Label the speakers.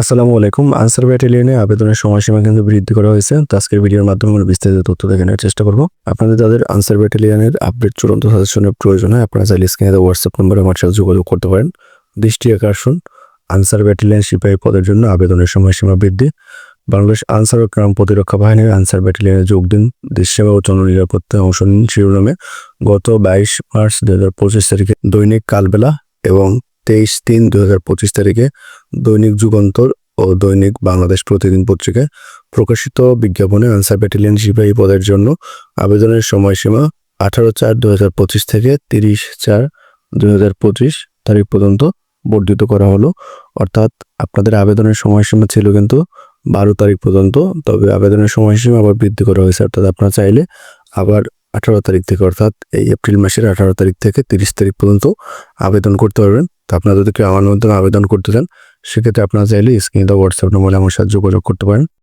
Speaker 1: আসসালামু আলাইকুম। আনসার ব্যাটালিয়নে আবেদনের সময়সীমা কিন্তু বৃদ্ধি করা হয়েছে। তো আজকের ভিডিওর মাধ্যমে আমরা বিস্তারিত তথ্য দেখে নেওয়ার চেষ্টা করব। আপনাদের যাদের আনসার ব্যাটালিয়নের আপডেট চূড়ান্ত সাজেশনের প্রয়োজন হয়, আপনারা চাইলে স্ক্রিনে হোয়াটসঅ্যাপ নম্বরে আমার সাথে যোগাযোগ করতে পারেন। দৃষ্টি আকর্ষণ আনসার ব্যাটালিয়ন সিপাহী পদের জন্য আবেদনের সময়সীমা বৃদ্ধি। বাংলাদেশ আনসার ও গ্রাম প্রতিরক্ষা বাহিনীর আনসার ব্যাটালিয়নে যোগ দিন। দেশ সেবা ও জননিরাপত্তায় অংশ নিন শিরোনামে। গত বাইশ মার্চ দু হাজার পঁচিশ তারিখে দৈনিক কালবেলা এবং তেইশ তিন দু হাজার পঁচিশ তারিখে দৈনিক যুগান্তর ও দৈনিক বাংলাদেশ প্রতিদিন পত্রিকায় প্রকাশিত বিজ্ঞাপনে আনসার ব্যাটালিয়ন সিপাহী পদের জন্য আবেদনের সময়সীমা আঠারো চার দু হাজার পঁচিশ থেকে তিরিশ চার দু হাজার পঁচিশ তারিখ পর্যন্ত বর্ধিত করা হলো। অর্থাৎ আপনাদের আবেদনের সময়সীমা ছিল কিন্তু বারো তারিখ পর্যন্ত, তবে আবেদনের সময়সীমা আবার বৃদ্ধি করা হয়েছে। অর্থাৎ আপনারা চাইলে আবার আঠারো তারিখ থেকে, অর্থাৎ এই এপ্রিল মাসের আঠারো তারিখ থেকে তিরিশ তারিখ পর্যন্ত আবেদন করতে পারবেন। তো আপনারা যদি কেউ আমার মাধ্যমে আবেদন করতে চান, সেক্ষেত্রে আপনারা চাইলে স্ক্রিনে হোয়াটসঅ্যাপ নম্বরে আমার সাহায্য যোগাযোগ করতে পারেন।